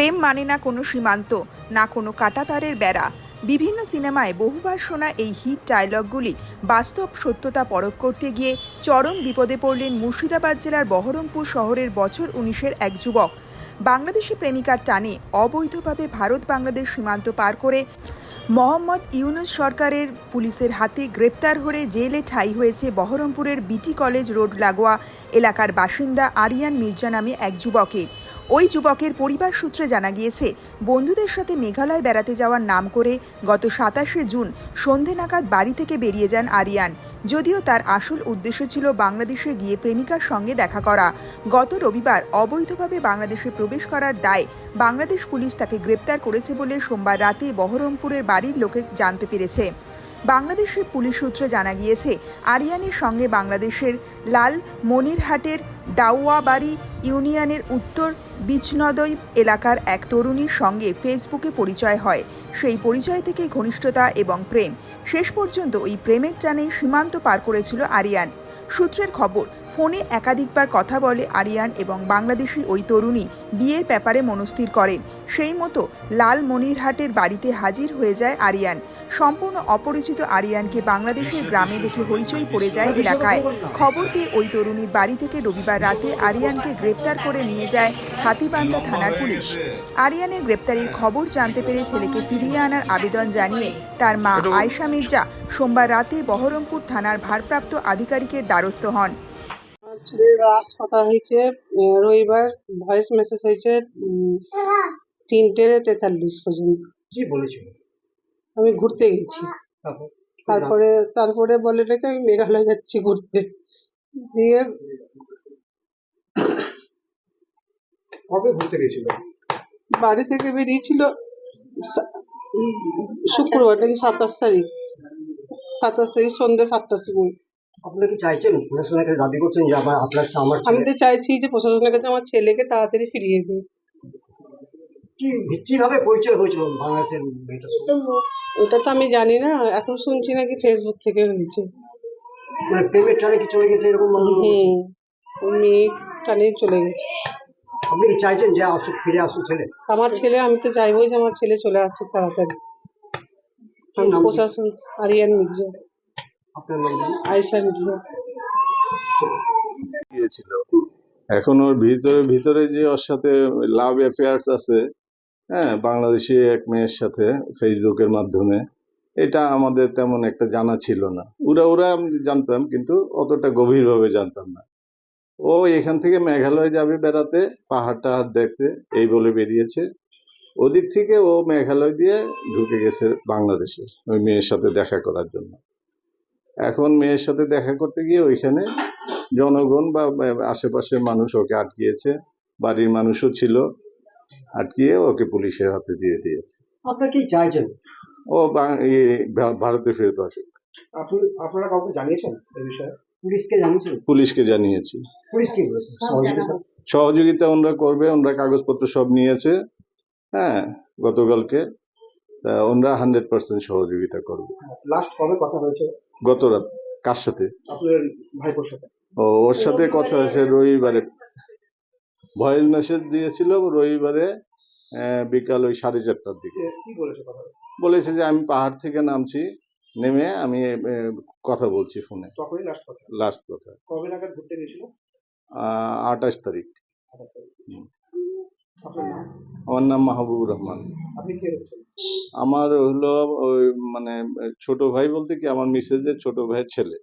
প্রেম মানে না কোনো সীমান্ত, না কোনো কাটাতারের বেড়া। বিভিন্ন সিনেমায় বহুবার শোনা এই হিট ডায়লগগুলি বাস্তব সত্যতা পরখ করতে গিয়ে চরম বিপদে পড়লেন মুর্শিদাবাদ জেলার বহরমপুর শহরের বছর উনিশের এক যুবক। বাংলাদেশি প্রেমিকার টানে অবৈধভাবে ভারত বাংলাদেশ সীমান্ত পার করে মোহাম্মদ ইউনুস সরকারের পুলিশের হাতে গ্রেপ্তার হয়ে জেলে ঠাঁই হয়েছে বহরমপুরের বিটি কলেজ রোড লাগোয়া এলাকার বাসিন্দা আরিয়ান মির্জা নামে এক যুবকের। ওই যুবকের পরিবার সূত্রে জানা গিয়েছে, বন্ধুদের সাথে মেঘালয় বেড়াতে যাওয়ার নাম করে গত সাতাশে জুন সন্ধে নাগাদ বাড়ি থেকে বেরিয়ে যান আরিয়ান। যদিও তার আসল উদ্দেশ্য ছিল বাংলাদেশে গিয়ে প্রেমিকার সঙ্গে দেখা করা। গত রবিবার অবৈধভাবে বাংলাদেশে প্রবেশ করার দায় বাংলাদেশ পুলিশ তাকে গ্রেপ্তার করেছে বলে সোমবার রাতে বহরমপুরের বাড়ির লোকে জানতে পেরেছে। বাংলাদেশের পুলিশ সূত্রে জানা গিয়েছে, আরিয়ানের সঙ্গে বাংলাদেশের লাল মনিরহাটের ডাউয়াবাড়ি ইউনিয়নের উত্তর বিচনদই এলাকার এক তরুণীর সঙ্গে ফেসবুকে পরিচয় হয়। সেই পরিচয় থেকে ঘনিষ্ঠতা এবং প্রেম। শেষ পর্যন্ত ওই প্রেমের টানে সীমান্ত পার করেছিল আরিয়ান। সূত্রের খবর ফোনে একাধিকবার কথা বলে আরিয়ান এবং বাংলাদেশি ওই তরুণী বিয়ের ব্যাপারে মনস্থির করেন। সেই মতো লাল মনিরহাটের বাড়িতে হাজির হয়ে যায় আরিয়ান। সম্পূর্ণ অপরিচিত আরিয়ানকে বাংলাদেশের গ্রামে দেখে হইচই পড়ে যায় এলাকায়। খবর পেয়ে ওই তরুণীর বাড়ি থেকে রবিবার রাতে আরিয়ানকে গ্রেপ্তার করে নিয়ে যায় হাতিবান্ধা থানার পুলিশ। আরিয়ানের গ্রেপ্তারির খবর জানতে পেরে ছেলেকে ফিরিয়ে আনার আবেদন জানিয়ে তার মা আয়শা মির্জা সোমবার রাতে বহরমপুর থানার ভারপ্রাপ্ত আধিকারিকের দ্বারস্থ হন। লাস্ট কথা হয়েছে রবিবার ভয়েস মেসেজ হয়েছে তিনটে তেতাল্লিশ পর্যন্ত। কি বলেছিল? আমি ঘুরতে গেছি। তারপরে? তারপরে বলে রেখে আমি মেঘালয় যাচ্ছি ঘুরতে। দিয়ে কবে ঘুরতে গেছিল? বাড়ি থেকে বেরিয়েছিল শুক্রবার নাকি সাতাশ তারিখ। সাতাশ তারিখ সন্ধ্যে সাতটার সময়। আপনারা কি চাইছেন? প্রশাসনের কাছে দাবি করছেন যে আবার আপনার আমার আমি ছেলে তো চাইছি যে প্রশাসনের কাছে আমার ছেলেকে তাড়াতাড়ি ফিরিয়ে দিন কি কীভাবে পরিচয় হয়েছিল বাংলাদেশের মেয়েটার সঙ্গে? ওটা তো আমি জানি না এখন শুনছি নাকি ফেসবুক থেকে হয়েছে। মানে প্রেমের টানে কি চলে গেছে এরকম হুম উনি টানে চলে গেছে। আপনি কি চাইছেন যে আসুক ফিরে আসুক ছেলে? আমার ছেলে আমি তো চাইবোই যে আমার ছেলে চলে আসুক তাড়াতাড়ি। আমি নাম? কি? প্রশাসন আরিয়ান মির্জা। আপনার নাম জানেন? মির্জা গিয়েছিল এখন ওর ভিতরে ভিতরে যে ওর সাথে লাভ অ্যাফেয়ার্স আছে হ্যাঁ বাংলাদেশি এক মেয়ের সাথে ফেসবুকের মাধ্যমে এটা আমাদের তেমন একটা জানা ছিল না। উড়া উড়া আমি জানতাম কিন্তু অতটা গভীরভাবে জানতাম না। ও এখান থেকে মেঘালয় যাবে বেড়াতে পাহাড় টাহাড় দেখতে এই বলে বেরিয়েছে। ওদিক থেকে ও মেঘালয় দিয়ে ঢুকে গেছে বাংলাদেশে ওই মেয়ের সাথে দেখা করার জন্য। এখন মেয়ের সাথে দেখা করতে গিয়ে ওইখানে জনগণ বা আশেপাশের মানুষ ওকে আটকিয়েছে বাড়ির মানুষও ছিল আটকিয়ে ওকে পুলিশের হাতে দিয়ে দিয়েছে। আপনারা কি চাইছেন? ও বা- ভারতে ফেরত আসুক। আপনি আপনারা কাউকে জানিয়েছেন এই বিষয়ে? পুলিশকে জানিয়েছেন? পুলিশকে জানিয়েছি। পুলিশ কি সহযোগিতা? সহযোগিতা ওনরা করবে ওনরা কাগজপত্র সব নিয়েছে হ্যাঁ গতকালকে। তা ওনরা হান্ড্রেড পার্সেন্ট সহযোগিতা করবে। লাস্ট কবে কথা হয়েছে? গত রাত কার সাথে? আপনার ভাইপোর সাথে। ও ওর সাথে কথা হয়েছে রবিবারে। ভয়েস মেসেজ দিয়েছিল রবিবারে বিকাল ওই সাড়ে চারটার দিকে। বলেছে যে আমি পাহাড় থেকে নামছি নেমে আমি কথা বলছি ফোনে। লাস্ট কথা। কবে নাগাদ ঘুরতে গেছিল আঠাশ তারিখ। আমার নাম মাহবুবুর রহমান। আপনি কে আমার হলো ওই মানে ছোট ভাই বলতে কি? আমার মিসেজের ছোট ভাইয়ের ছেলে।